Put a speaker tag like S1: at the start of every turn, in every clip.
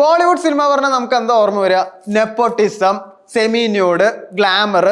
S1: Bollywood cinema പറഞ്ഞാൽ നമുക്ക് എന്താ ഓർമ്മ വരിക നെപ്പോട്ടിസം സെമിന്യൂഡ് ഗ്ലാമർ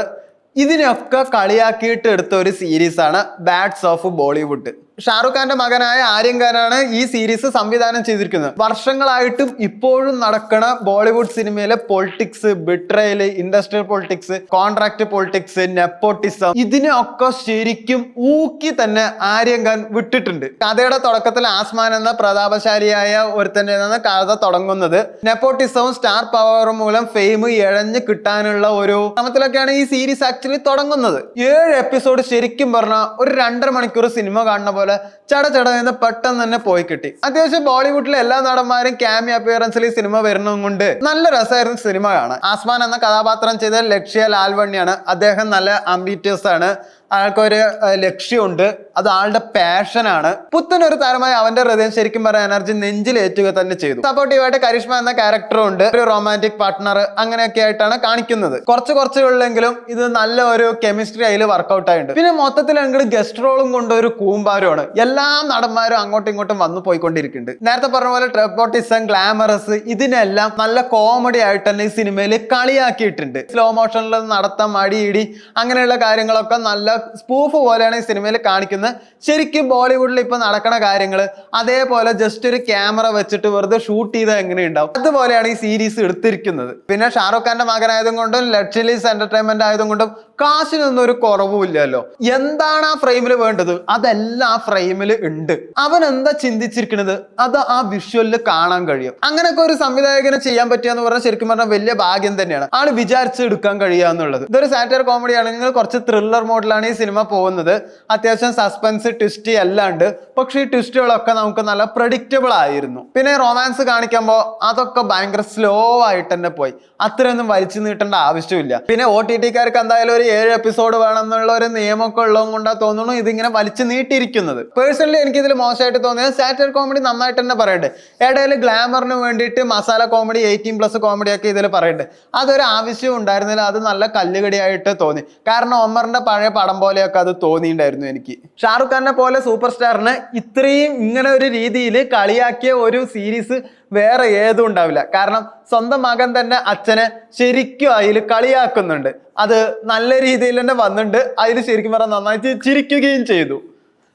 S1: ഇതിനൊക്കെ കളിയാക്കിയിട്ട് എടുത്ത ഒരു സീരീസാണ് ബാഡ്സ് ഓഫ് ബോളിവുഡ്. ഷാറുഖ് ഖാന്റെ മകനായ ആര്യൻ ഖാനാണ് ഈ സീരീസ് സംവിധാനം ചെയ്തിരിക്കുന്നത്. വർഷങ്ങളായിട്ടും ഇപ്പോഴും നടക്കണ ബോളിവുഡ് സിനിമയിലെ politics betrayal industrial politics contract politics nepotism ഇതിനൊക്കെ ശരിക്കും ഊക്കി തന്നെ ആര്യൻ ഖാൻ വിട്ടിട്ടുണ്ട്. കഥയുടെ തുടക്കത്തിൽ ആസ്മാൻ എന്ന പ്രതാപശാലിയായ ഒരുത്തന്റെ നിന്ന് കഥ തുടങ്ങുന്നത്. നെപ്പോട്ടിസവും സ്റ്റാർ പവറും മൂലം ഫെയിം ഇഴഞ്ഞ് കിട്ടാനുള്ള ഒരു ശ്രമത്തിലൊക്കെയാണ് ഈ സീരീസ് ആക്ച്വലി തുടങ്ങുന്നത്. ഏഴ് എപ്പിസോഡ് ശരിക്കും പറഞ്ഞാൽ ഒരു രണ്ടര മണിക്കൂർ സിനിമ കാണുന്ന പോലെ ചട ചട എന്ന് പെട്ടെന്ന് തന്നെ പോയി കിട്ടി. അത്യാവശ്യം ബോളിവുഡിലെ എല്ലാ നടന്മാരും ക്യാമി അപ്പിയറൻസിൽ ഈ സിനിമ വരുന്നതും കൊണ്ട് നല്ല രസമായിരുന്നു സിനിമ കാണാൻ. ആസ്മാൻ എന്ന കഥാപാത്രം ചെയ്ത ലക്ഷ്യ ലാൽവണ്യാണ്. അദ്ദേഹം നല്ല അംബീറ്റിയസ് ആണ്. അയാൾക്കൊരു ഏഹ്, ലക്ഷ്യമുണ്ട്. അത് ആളുടെ പാഷനാണ്. പുത്തൻ ഒരു താരമായി അവന്റെ ഹൃദയം ശരിക്കും പറയാൻ എനർജി നെഞ്ചിലേറ്റുക തന്നെ ചെയ്തു. സപ്പോർട്ടീവായിട്ട് കരിഷ്മ എന്ന ക്യാരക്ടറും ഉണ്ട്. ഒരു റൊമാന്റിക് പാർട്ട്ണർ അങ്ങനെയൊക്കെ ആയിട്ടാണ് കാണിക്കുന്നത്. കുറച്ച് കുറച്ച് ഉള്ളെങ്കിലും ഇത് നല്ല ഒരു കെമിസ്ട്രി അതിൽ വർക്കൗട്ട് ആയിട്ടുണ്ട്. പിന്നെ മൊത്തത്തിൽ അങ്ങോട്ട് ഗസ്റ്റ് റോളും കൊണ്ട് ഒരു കൂമ്പാരമാണ്. എല്ലാ നടന്മാരും അങ്ങോട്ടും ഇങ്ങോട്ടും വന്നു പോയിക്കൊണ്ടിരിക്കുന്നുണ്ട്. നേരത്തെ പറഞ്ഞ പോലെ ട്രെപ്പോട്ടിസം ഗ്ലാമറസ് ഇതിനെല്ലാം നല്ല കോമഡി ആയിട്ട് തന്നെ ഈ സിനിമയിൽ കളിയാക്കിയിട്ടുണ്ട്. സ്ലോ മോഷനിൽ നടത്താൻ മടിയിടി അങ്ങനെയുള്ള കാര്യങ്ങളൊക്കെ നല്ല സ്പൂഫ് പോലെയാണ് ഈ സിനിമയിൽ കാണിക്കുന്നത്. ശരിക്കും ബോളിവുഡിൽ ഇപ്പൊ നടക്കണ കാര്യങ്ങൾ അതേപോലെ ജസ്റ്റ് ഒരു ക്യാമറ വെച്ചിട്ട് വെറുതെ ഷൂട്ട് ചെയ്താൽ എങ്ങനെ ഉണ്ടാവും? അതുപോലെയാണ് ഈ സീരീസ് എടുത്തിരിക്കുന്നത്. പിന്നെ ഷാറുഖ് ഖാന്റെ മകനായതും കൊണ്ടും ലക്ഷലീസ് എന്റർടൈൻമെന്റ് ആയതും കൊണ്ടും കാശിനൊന്നും ഒരു കുറവും ഇല്ലല്ലോ. എന്താണ് ആ ഫ്രെയിമിൽ വേണ്ടത്? അതെല്ലാം ആ ഫ്രെയിമിൽ ഉണ്ട്. അവൻ എന്താ ചിന്തിച്ചിരിക്കുന്നത് അത് ആ വിഷ്വലിൽ കാണാൻ കഴിയും. അങ്ങനെയൊക്കെ ഒരു സംവിധായകന് ചെയ്യാൻ പറ്റുക പറഞ്ഞാൽ ശരിക്കും പറഞ്ഞാൽ വലിയ ഭാഗ്യം തന്നെയാണ്. ആൾ വിചാരിച്ച് എടുക്കാൻ കഴിയുക എന്നുള്ളത് ഇതൊരു സാറ്റർ കോമഡിയാണ്. നിങ്ങൾ കുറച്ച് ത്രില്ലർ മോഡിലാണ് ഈ സിനിമ പോകുന്നത് അത്യാവശ്യം സസ്പെൻസ് ട്വിസ്റ്റ് അല്ലാണ്ട്. പക്ഷേ ഈ ട്വിസ്റ്റുകളൊക്കെ നമുക്ക് നല്ല പ്രഡിക്റ്റബിൾ ആയിരുന്നു. പിന്നെ റൊമാൻസ് കാണിക്കുമ്പോൾ അതൊക്കെ ഭയങ്കര സ്ലോ ആയിട്ട് തന്നെ പോയി. അത്രയൊന്നും വലിച്ചു നീട്ടേണ്ട ആവശ്യമില്ല. പിന്നെ ഒ ടി ടിക്കാർക്ക് എന്തായാലും ഒരു ഏഴ് എപ്പിസോഡ് വേണം എന്നുള്ള ഒരു നിയമമൊക്കെ ഉള്ളതും കൊണ്ടാ തോന്നുന്നു ഇതിങ്ങനെ വലിച്ചു നീട്ടിയിരിക്കുന്നത്. പേഴ്സണലി എനിക്ക് ഇതിൽ മോശമായിട്ട് തോന്നിയത് സാറ്റർ കോമഡി നന്നായിട്ട് തന്നെ പറയട്ടെ ഇടയിൽ ഗ്ലാമറിന് വേണ്ടിയിട്ട് masala comedy eighteen plus comedy ഒക്കെ ഇതിൽ പറയട്ടെ അതൊരു ആവശ്യം ഉണ്ടായിരുന്നില്ല. അത് നല്ല കല്ലുകടിയായിട്ട് തോന്നി. കാരണം ഒമറിന്റെ പഴയ പടം പോലെയൊക്കെ അത് തോന്നിയിട്ടുണ്ടായിരുന്നു എനിക്ക്. ഷാറുഖ് ഖാനെ പോലെ സൂപ്പർ സ്റ്റാറിന് ഇത്രയും ഇങ്ങനെ ഒരു രീതിയിൽ കളിയാക്കിയ ഒരു സീരീസ് വേറെ ഏതും ഉണ്ടാവില്ല. കാരണം സ്വന്തം മകൻ തന്നെ അച്ഛനെ ശരിക്കും അതിൽ കളിയാക്കുന്നുണ്ട്. അത് നല്ല രീതിയിൽ തന്നെ വന്നിട്ടുണ്ട്. അതിൽ ശരിക്കും പറഞ്ഞാൽ നന്നായിട്ട് ചിരിക്കുകയും ചെയ്തു.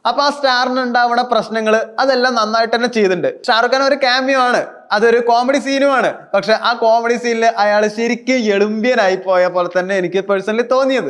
S1: അപ്പൊ ആ സ്റ്റാറിന് ഉണ്ടാവുന്ന പ്രശ്നങ്ങൾ അതെല്ലാം നന്നായിട്ട് തന്നെ ചെയ്തിട്ടുണ്ട്. ഷാറുഖ് ഖാൻ ഒരു ക്യാമിയോ ആണ്. അതൊരു കോമഡി സീനുമാണ് പക്ഷെ ആ കോമഡി സീനിൽ അയാൾ ശരിക്കും എളുമ്പിയനായി പോയ പോലെ തന്നെ എനിക്ക് പേഴ്സണലി തോന്നിയത്.